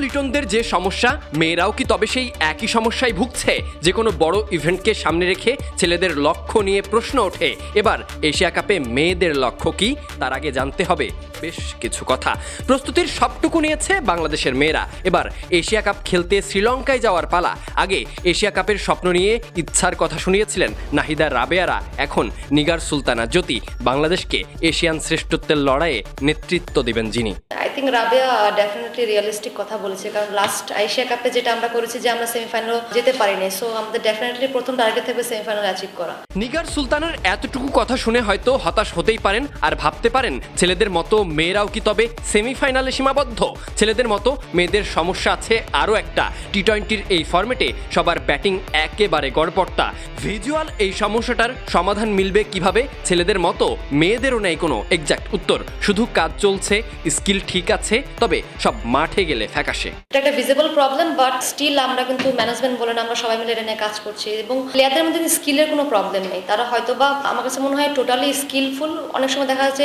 লিটনদের যে সমস্যা, মেয়েরাও কি তবে সেই একই সমস্যায় ভুগছে? যে কোনো বড় ইভেন্টকে সামনে রেখে ছেলেদের লক্ষ্য নিয়ে প্রশ্ন ওঠে। এবার এশিয়া কাপে মেয়েদের লক্ষ্য কি? তার আগে জানতে হবে বেশ কিছু কথা। প্রস্তুতির সবটুকু নিয়েছে বাংলাদেশের মেয়েরা। এবার এশিয়া কাপ খেলতে শ্রীলঙ্কায় যাওয়ার পালা। আগে এশিয়া কাপের স্বপ্ন নিয়ে ইচ্ছার কথা শুনিয়েছিলেন নাহিদা রাবেয়ারা। এখন নিগার সুলতানা জ্যোতি। বাংলাদেশকে এশিয়ান শ্রেষ্ঠত্বের লড়াইয়ে নেতৃত্ব দেবেন যিনি। I think Rabeya definitely realistic কথা বলেছে, কারণ লাস্ট এশিয়া কাপে যেটা আমরা করেছি যে আমরা সেমিফাইনাল যেতে পারিনি। সো আমাদের ডেফিনেটলি প্রথম টার্গেট থাকবে সেমিফাইনাল অ্যাচিভ করা। নিগার সুলতানের এতটুকু কথা শুনে হয়তো হতাশ হতেই পারেন আর ভাবতে পারেন, ছেলেদের মতো মেয়েরাও কি তবে সেমিফাইনালে সীমাবদ্ধ? ছেলেদের মতো মেয়েদের সমস্যা আছে আরও একটা। টি টোয়েন্টির এই ফর্মেটে সবার ব্যাটিং একেবারে গড়পড়তা। ভিজুয়াল এই সমস্যাটার সমাধান মিলবে কীভাবে? ছেলেদের মতো মেয়েদেরও নেই কোনো এক্সাক্ট উত্তর। শুধু কাজ চলছে স্কিল ঠিক আছে, তবে সব মাঠে গেলে ফ্যাকাশে। এটা একটা ভিজিবল প্রবলেম বাট স্টিল আমরা কিন্তু ম্যানেজমেন্ট বলেন, আমরা সবাই মিলে এটা নিয়ে কাজ করছি এবং প্লেয়ারদের মধ্যে স্কিলের কোনো প্রবলেম নেই। তারা হয়তো বা আমার কাছে মনে হয় টোটালি স্কিলফুল অনেক সময় দেখা যাচ্ছে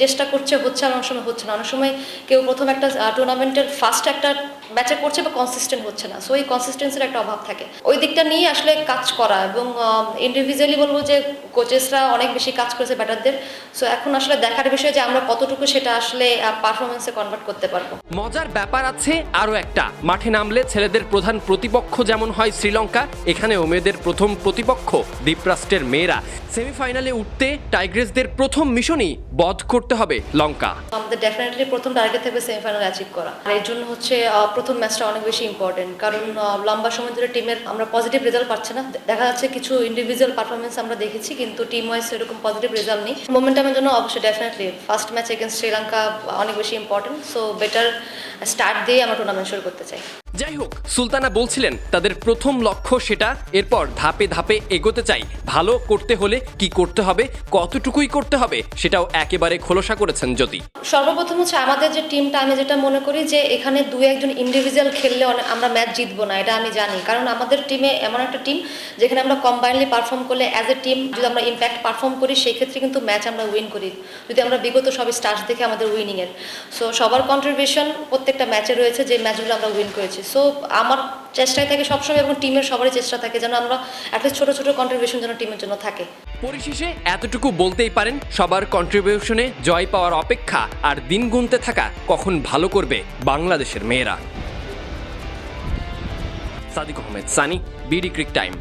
চেষ্টা করছে, হচ্ছে, আর অনেক সময় হচ্ছে না। অনেক সময় কেউ প্রথম একটা টুর্নামেন্টের ফার্স্ট একটা ম্যাচে করছে বা কনসিস্টেন্ট হচ্ছে না। সো এই কনসিস্টেন্সির একটা অভাব থাকে। ওই দিকটা নিয়ে আসলে কাজ করা এবং ইন্ডিভিজুয়ালি বলব যে কোচেসরা অনেক বেশি কাজ করেছে ব্যাটারদের সো এখন আসলে দেখার বিষয় যে আমরা কতটুকু সেটা আসলে পারফরমেন্সে কনভার্ট করতে পারব। মজার ব্যাপার আছে আরও একটা। মাঠে নামলে ছেলেদের প্রধান প্রতিপক্ষ যেমন হয় শ্রীলঙ্কা এখানেও মেয়েদের প্রথম প্রতিপক্ষ দ্বীপরাষ্ট্রের মেয়েরা। সেমিফাইনালে উঠতে টাইগ্রেসদের প্রথম মিশনই বধ করতে হবে লঙ্কা। আমাদের ডেফিনেটলি প্রথম টার্গেট থাকবে সেমিফাইনাল অ্যাচিভ করা। আর এর জন্য হচ্ছে প্রথম ম্যাচটা অনেক বেশি ইম্পর্টেন্ট কারণ লম্বা সময় ধরে টিমের আমরা পজিটিভ রেজাল্ট পাচ্ছি না। দেখা যাচ্ছে কিছু ইন্ডিভিজুয়াল পারফরমেন্স আমরা দেখেছি, কিন্তু টিম ওয়াইজ এরকম পজিটিভ রেজাল্ট নেই। মোমেন্টামের জন্য অবশ্যই definitely first match against Sri Lanka অনেক বেশি ইম্পর্টেন্ট সো বেটার স্টার্ট দিয়ে আমরা টুর্নামেন্ট শুরু করতে চাই। যাই হোক সুলতানা বলছিলেন, তাদের প্রথম লক্ষ্য সেটা, এরপর ধাপে ধাপে এগোতে চাই। ভালো করতে হলে কি করতে হবে, কতটুকুই করতে হবে, সেটাও একেবারে খোলসা করেছেন জ্যোতি। সর্বপ্রথম হচ্ছে আমাদের যে টিমটা আমি যেটা মনে করি যে, এখানে দু একজন ইন্ডিভিজুয়াল খেললে আমরা ম্যাচ জিতবো না, এটা আমি জানি। কারণ আমাদের টিমে এমন একটা টিম যেখানে আমরা কম্বাইনলি পারফর্ম করলে অ্যাজ এ টিম যদি আমরা ইম্প্যাক্ট পারফর্ম করি সেই ক্ষেত্রে কিন্তু ম্যাচ আমরা উইন করি। যদি আমরা বিগত সব স্টার্স দেখে আমাদের উইনিংয়ের সো সবার কন্ট্রিবিউশন প্রত্যেকটা ম্যাচে রয়েছে, যে ম্যাচগুলো আমরা উইন করেছি। সো আমার চেষ্টায় থাকে সবসময় এবং টিমের সবারই চেষ্টা থাকে যেন আমরা অ্যাটলিস্ট ছোট ছোট কন্ট্রিবিউশন যেন টিমের জন্য থাকে। পরিশেষে এতটুকু বলতেই পারেন, সবার কন্ট্রিবিউশনে জয় পাওয়ার অপেক্ষা আর দিন গুনতে থাকা কখন ভালো করবে বাংলাদেশের মেয়েরা। Sadiq Ahmed, Sunny, BD crictime.